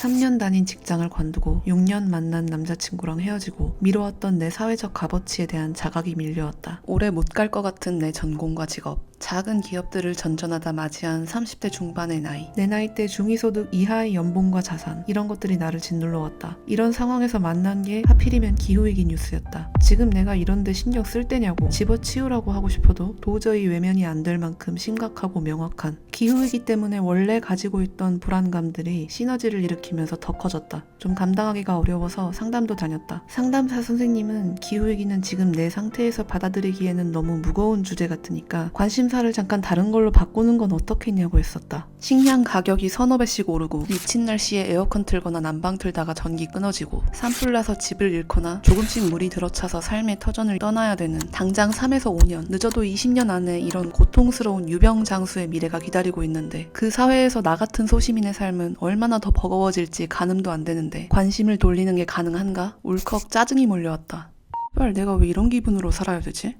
3년 다닌 직장을 관두고 6년 만난 남자친구랑 헤어지고 미뤄왔던 내 사회적 값어치에 대한 자각이 밀려왔다. 오래 못 갈 것 같은 내 전공과 직업. 작은 기업들을 전전하다 맞이한 30대 중반의 나이. 내 나이 때 중위소득 이하의 연봉과 자산. 이런 것들이 나를 짓눌러 왔다. 이런 상황에서 만난 게 하필이면 기후위기 뉴스였다. 지금 내가 이런데 신경 쓸 때냐고 집어치우라고 하고 싶어도 도저히 외면이 안 될 만큼 심각하고 명확한 기후위기 때문에 원래 가지고 있던 불안감들이 시너지를 일으키면서 더 커졌다. 좀 감당하기가 어려워서 상담도 다녔다. 상담사 선생님은 기후위기는 지금 내 상태에서 받아들이기에는 너무 무거운 주제 같으니까 관심 사를 잠깐 다른 걸로 바꾸는 건 어떻겠냐고 했었다. 식량 가격이 서너 배씩 오르고 미친 날씨에 에어컨 틀거나 난방 틀다가 전기 끊어지고 산불 나서 집을 잃거나 조금씩 물이 들어차서 삶의 터전을 떠나야 되는 당장 3에서 5년, 늦어도 20년 안에 이런 고통스러운 유병장수의 미래가 기다리고 있는데 그 사회에서 나 같은 소시민의 삶은 얼마나 더 버거워질지 가늠도 안 되는데 관심을 돌리는 게 가능한가? 울컥 짜증이 몰려왔다. 헐, 내가 왜 이런 기분으로 살아야 되지?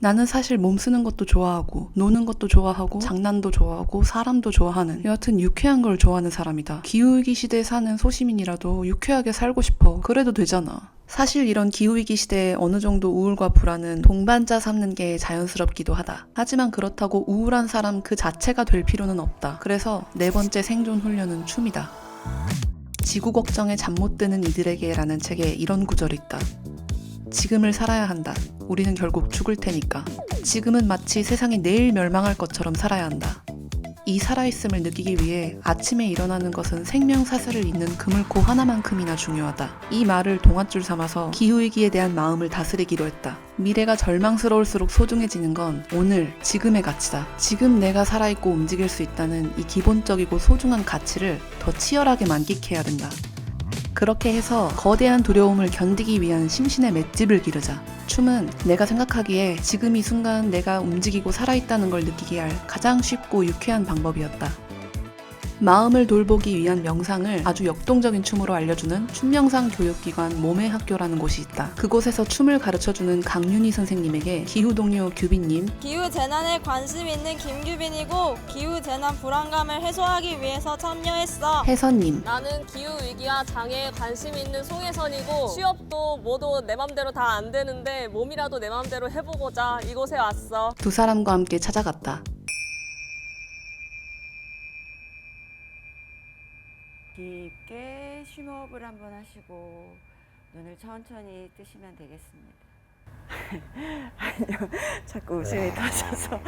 나는 사실 몸 쓰는 것도 좋아하고 노는 것도 좋아하고 장난도 좋아하고 사람도 좋아하는 여하튼 유쾌한 걸 좋아하는 사람이다. 기후위기 시대에 사는 소시민이라도 유쾌하게 살고 싶어. 그래도 되잖아. 사실 이런 기후위기 시대에 어느 정도 우울과 불안은 동반자 삼는 게 자연스럽기도 하다. 하지만 그렇다고 우울한 사람 그 자체가 될 필요는 없다. 그래서 네 번째 생존 훈련은 춤이다. 지구 걱정에 잠 못 드는 이들에게라는 책에 이런 구절이 있다. 지금을 살아야 한다. 우리는 결국 죽을 테니까. 지금은 마치 세상이 내일 멸망할 것처럼 살아야 한다. 이 살아있음을 느끼기 위해 아침에 일어나는 것은 생명사슬을 잇는 그물코 하나만큼이나 중요하다. 이 말을 동아줄 삼아서 기후위기에 대한 마음을 다스리기로 했다. 미래가 절망스러울수록 소중해지는 건 오늘, 지금의 가치다. 지금 내가 살아있고 움직일 수 있다는 이 기본적이고 소중한 가치를 더 치열하게 만끽해야 된다. 그렇게 해서 거대한 두려움을 견디기 위한 심신의 맷집을 기르자. 춤은 내가 생각하기에 지금 이 순간 내가 움직이고 살아있다는 걸 느끼게 할 가장 쉽고 유쾌한 방법이었다. 마음을 돌보기 위한 명상을 아주 역동적인 춤으로 알려주는 춤명상 교육기관 몸의 학교라는 곳이 있다. 그곳에서 춤을 가르쳐주는 강윤희 선생님에게 기후 동료 규빈님, 기후 재난에 관심 있는 김규빈이고 기후 재난 불안감을 해소하기 위해서 참여했어. 혜선님, 나는 기후 위기와 장애에 관심 있는 송혜선이고 취업도 모두 내 맘대로 다 안 되는데 몸이라도 내 맘대로 해보고자 이곳에 왔어. 두 사람과 함께 찾아갔다. 깊게 심호흡을 한번 하시고 눈을 천천히 뜨시면 되겠습니다. 아니요, 자꾸 웃음이 터져서.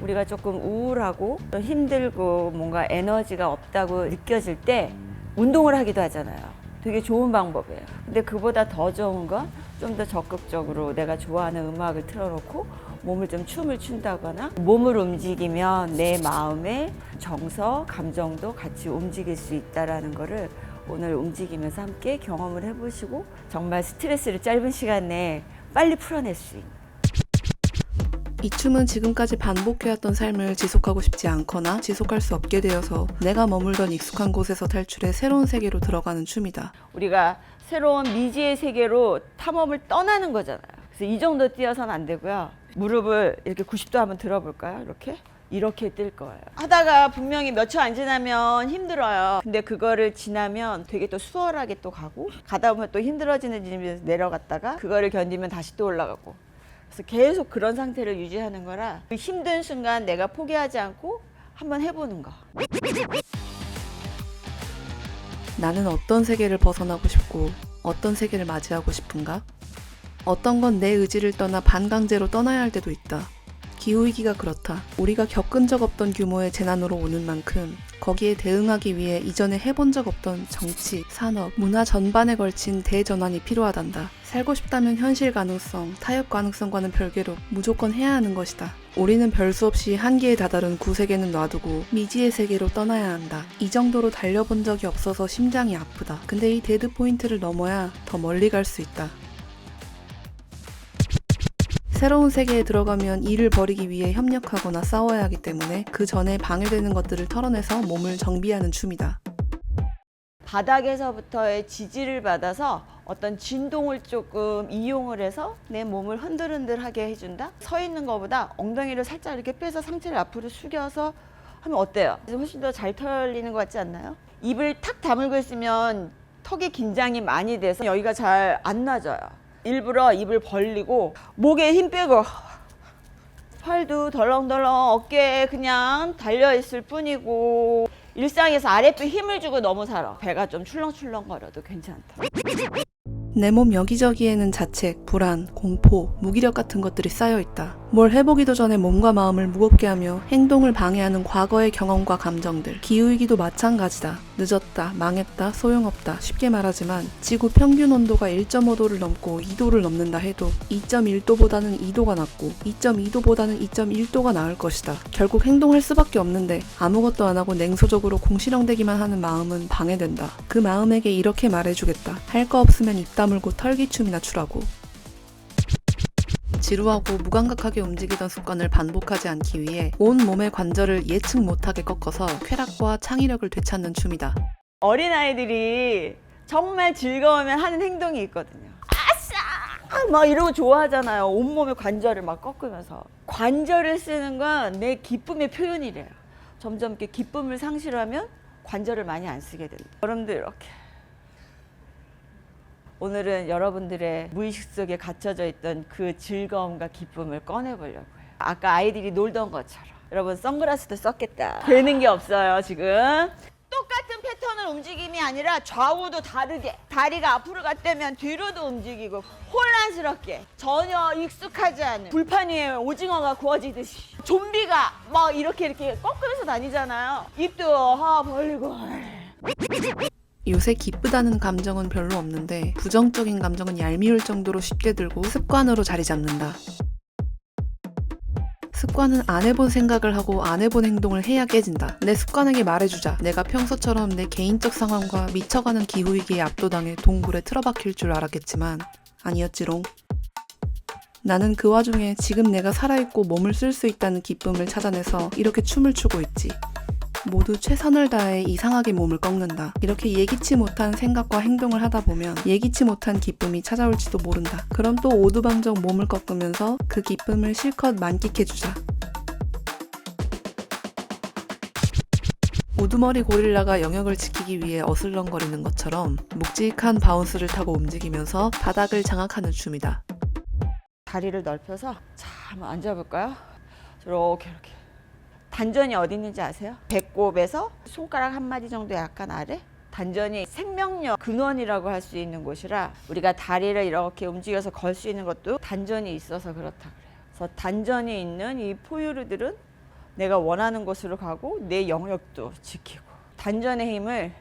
우리가 조금 우울하고 또 힘들고 뭔가 에너지가 없다고 느껴질 때 운동을 하기도 하잖아요. 되게 좋은 방법이에요. 근데 그보다 더 좋은 건 좀 더 적극적으로 내가 좋아하는 음악을 틀어놓고 몸을 좀 춤을 춘다거나 몸을 움직이면 내 마음의 정서, 감정도 같이 움직일 수 있다라는 거를 오늘 움직이면서 함께 경험을 해보시고 정말 스트레스를 짧은 시간 내에 빨리 풀어낼 수 있는 이 춤은 지금까지 반복해왔던 삶을 지속하고 싶지 않거나 지속할 수 없게 되어서 내가 머물던 익숙한 곳에서 탈출해 새로운 세계로 들어가는 춤이다. 우리가 새로운 미지의 세계로 탐험을 떠나는 거잖아요. 그래서 이 정도 뛰어서는 안 되고요. 무릎을 이렇게 90도 한번 들어볼까요? 이렇게? 이렇게 뛸 거예요. 하다가 분명히 몇 초 안 지나면 힘들어요. 근데 그거를 지나면 되게 또 수월하게 또 가고 가다 보면 또 힘들어지는 집에서 내려갔다가 그거를 견디면 다시 또 올라가고 그래서 계속 그런 상태를 유지하는 거라 그 힘든 순간 내가 포기하지 않고 한번 해보는 거. 나는 어떤 세계를 벗어나고 싶고 어떤 세계를 맞이하고 싶은가? 어떤 건 내 의지를 떠나 반강제로 떠나야 할 때도 있다. 기후위기가 그렇다. 우리가 겪은 적 없던 규모의 재난으로 오는 만큼 거기에 대응하기 위해 이전에 해본 적 없던 정치, 산업, 문화 전반에 걸친 대전환이 필요하단다. 살고 싶다면 현실 가능성, 타협 가능성과는 별개로 무조건 해야 하는 것이다. 우리는 별수 없이 한계에 다다른 구세계는 놔두고 미지의 세계로 떠나야 한다. 이 정도로 달려본 적이 없어서 심장이 아프다. 근데 이 데드 포인트를 넘어야 더 멀리 갈 수 있다. 새로운 세계에 들어가면 일을 벌이기 위해 협력하거나 싸워야 하기 때문에 그 전에 방해되는 것들을 털어내서 몸을 정비하는 춤이다. 바닥에서부터의 지지를 받아서 어떤 진동을 조금 이용을 해서 내 몸을 흔들흔들하게 해준다. 서 있는 것보다 엉덩이를 살짝 이렇게 빼서 상체를 앞으로 숙여서 하면 어때요? 훨씬 더 잘 털리는 것 같지 않나요? 입을 탁 다물고 있으면 턱이 긴장이 많이 돼서 여기가 잘 안 나져요. 일부러 입을 벌리고 목에 힘 빼고 팔도 덜렁덜렁 어깨에 그냥 달려 있을 뿐이고 일상에서 아랫배 힘을 주고 너무 살아. 배가 좀 출렁출렁 거려도 괜찮다. 내 몸 여기저기에는 자책, 불안, 공포, 무기력 같은 것들이 쌓여 있다. 뭘 해보기도 전에 몸과 마음을 무겁게 하며 행동을 방해하는 과거의 경험과 감정들. 기후위기도 마찬가지다. 늦었다, 망했다, 소용없다. 쉽게 말하지만 지구 평균 온도가 1.5도를 넘고 2도를 넘는다 해도 2.1도보다는 2도가 낮고 2.2도보다는 2.1도가 나을 것이다. 결국 행동할 수밖에 없는데 아무것도 안 하고 냉소적으로 공시렁대기만 하는 마음은 방해된다. 그 마음에게 이렇게 말해주겠다. 할 거 없으면 입 다물고 털기춤이나 추라고. 지루하고 무감각하게 움직이던 습관을 반복하지 않기 위해 온 몸의 관절을 예측 못하게 꺾어서 쾌락과 창의력을 되찾는 춤이다. 어린아이들이 정말 즐거우면 하는 행동이 있거든요. 아싸! 막 이러고 좋아하잖아요. 온몸의 관절을 막 꺾으면서. 관절을 쓰는 건 내 기쁨의 표현이래요. 점점 이렇게 기쁨을 상실하면 관절을 많이 안 쓰게 된다. 여러분들 이렇게. 오늘은 여러분들의 무의식 속에 갇혀져 있던 그 즐거움과 기쁨을 꺼내보려고요. 아까 아이들이 놀던 것처럼. 여러분 선글라스도 썼겠다. 되는 게 없어요 지금. 똑같은 패턴을 움직임이 아니라 좌우도 다르게 다리가 앞으로 갔다면 뒤로도 움직이고 혼란스럽게 전혀 익숙하지 않은 불판 위에 오징어가 구워지듯이 좀비가 막 이렇게 이렇게 꺾으면서 다니잖아요 입도 하 벌리고 요새 기쁘다는 감정은 별로 없는데 부정적인 감정은 얄미울 정도로 쉽게 들고 습관으로 자리 잡는다. 습관은 안 해본 생각을 하고 안 해본 행동을 해야 깨진다. 내 습관에게 말해주자. 내가 평소처럼 내 개인적 상황과 미쳐가는 기후위기에 압도당해 동굴에 틀어박힐 줄 알았겠지만 아니었지롱. 나는 그 와중에 지금 내가 살아있고 몸을 쓸 수 있다는 기쁨을 찾아내서 이렇게 춤을 추고 있지. 모두 최선을 다해 이상하게 몸을 꺾는다. 이렇게 예기치 못한 생각과 행동을 하다 보면 예기치 못한 기쁨이 찾아올지도 모른다. 그럼 또 오두방정 몸을 꺾으면서 그 기쁨을 실컷 만끽해주자. 우두머리 고릴라가 영역을 지키기 위해 어슬렁거리는 것처럼 묵직한 바운스를 타고 움직이면서 바닥을 장악하는 춤이다. 다리를 넓혀서 자 한번 앉아볼까요? 이렇게 이렇게 단전이 어디 있는지 아세요? 배꼽에서 손가락 한 마디 정도 약간 아래 단전이 생명력 근원이라고 할 수 있는 곳이라 우리가 다리를 이렇게 움직여서 걸 수 있는 것도 단전이 있어서 그렇다 그래요. 그래서 단전이 있는 이 포유류들은 내가 원하는 곳으로 가고 내 영역도 지키고 단전의 힘을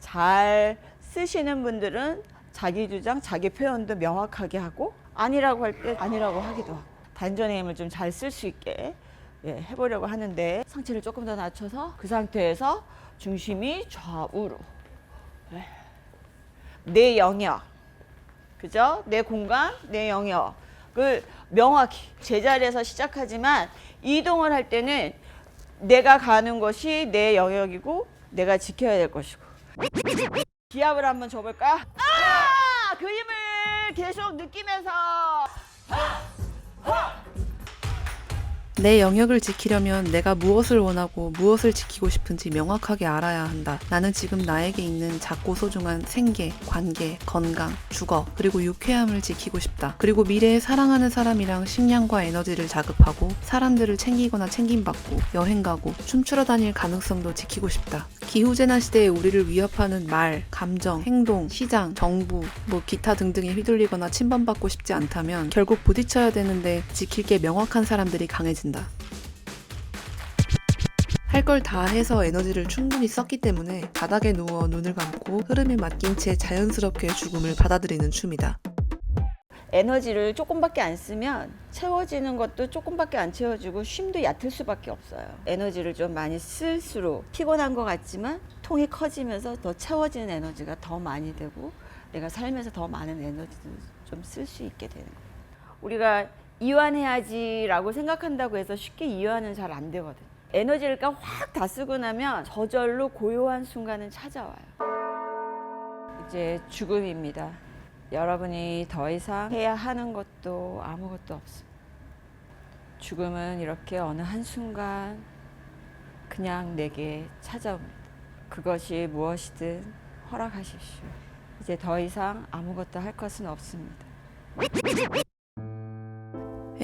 잘 쓰시는 분들은 자기 주장, 자기 표현도 명확하게 하고 아니라고 할 때 아니라고 하기도 하고 단전의 힘을 좀 잘 쓸 수 있게 예, 해보려고 하는데 상체를 조금 더 낮춰서 그 상태에서 중심이 좌우로 네. 내 영역 그죠? 내 공간, 내 영역을 명확히 제자리에서 시작하지만 이동을 할 때는 내가 가는 것이 내 영역이고 내가 지켜야 될 것이고 기압을 한번 줘볼까? 아! 그 힘을 계속 느끼면서 내 영역을 지키려면 내가 무엇을 원하고 무엇을 지키고 싶은지 명확하게 알아야 한다. 나는 지금 나에게 있는 작고 소중한 생계, 관계, 건강, 주거, 그리고 유쾌함을 지키고 싶다. 그리고 미래에 사랑하는 사람이랑 식량과 에너지를 자급하고 사람들을 챙기거나 챙김받고 여행 가고 춤추러 다닐 가능성도 지키고 싶다. 기후재난 시대에 우리를 위협하는 말, 감정, 행동, 시장, 정부, 뭐 기타 등등에 휘둘리거나 침범받고 싶지 않다면 결국 부딪혀야 되는데 지킬 게 명확한 사람들이 강해진다. 할 걸 다 해서 에너지를 충분히 썼기 때문에 바닥에 누워 눈을 감고 흐름에 맡긴 채 자연스럽게 죽음을 받아들이는 춤이다. 에너지를 조금밖에 안 쓰면 채워지는 것도 조금밖에 안 채워지고 쉼도 얕을 수밖에 없어요. 에너지를 좀 많이 쓸수록 피곤한 것 같지만 통이 커지면서 더 채워지는 에너지가 더 많이 되고 내가 살면서 더 많은 에너지를 좀 쓸 수 있게 되는 거예요. 우리가 이완해야지라고 생각한다고 해서 쉽게 이완은 잘 안 되거든요. 에너지를 확 다 쓰고 나면 저절로 고요한 순간은 찾아와요. 이제 죽음입니다. 여러분이 더 이상 해야 하는 것도 아무것도 없습니다. 죽음은 이렇게 어느 한순간 그냥 내게 찾아옵니다. 그것이 무엇이든 허락하십시오. 이제 더 이상 아무것도 할 것은 없습니다.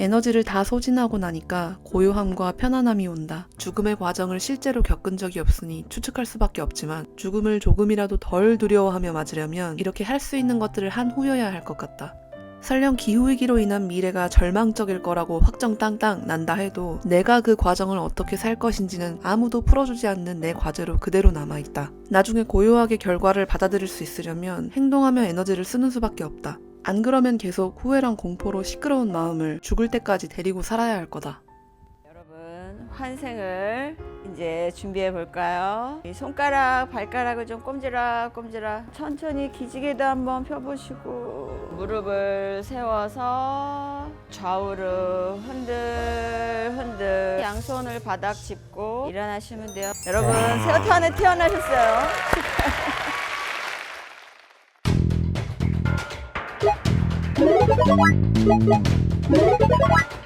에너지를 다 소진하고 나니까 고요함과 편안함이 온다. 죽음의 과정을 실제로 겪은 적이 없으니 추측할 수밖에 없지만 죽음을 조금이라도 덜 두려워하며 맞으려면 이렇게 할 수 있는 것들을 한 후여야 할 것 같다. 설령 기후위기로 인한 미래가 절망적일 거라고 확정 땅땅 난다 해도 내가 그 과정을 어떻게 살 것인지는 아무도 풀어주지 않는 내 과제로 그대로 남아있다. 나중에 고요하게 결과를 받아들일 수 있으려면 행동하며 에너지를 쓰는 수밖에 없다. 안 그러면 계속 후회랑 공포로 시끄러운 마음을 죽을 때까지 데리고 살아야 할 거다. 여러분 환생을 이제 준비해 볼까요? 이 손가락 발가락을 좀 꼼지락 꼼지락 천천히 기지개도 한번 펴보시고 무릎을 세워서 좌우로 흔들 흔들 양손을 바닥 짚고 일어나시면 돼요. 여러분 새우탄에 태어나셨어요. Thank you.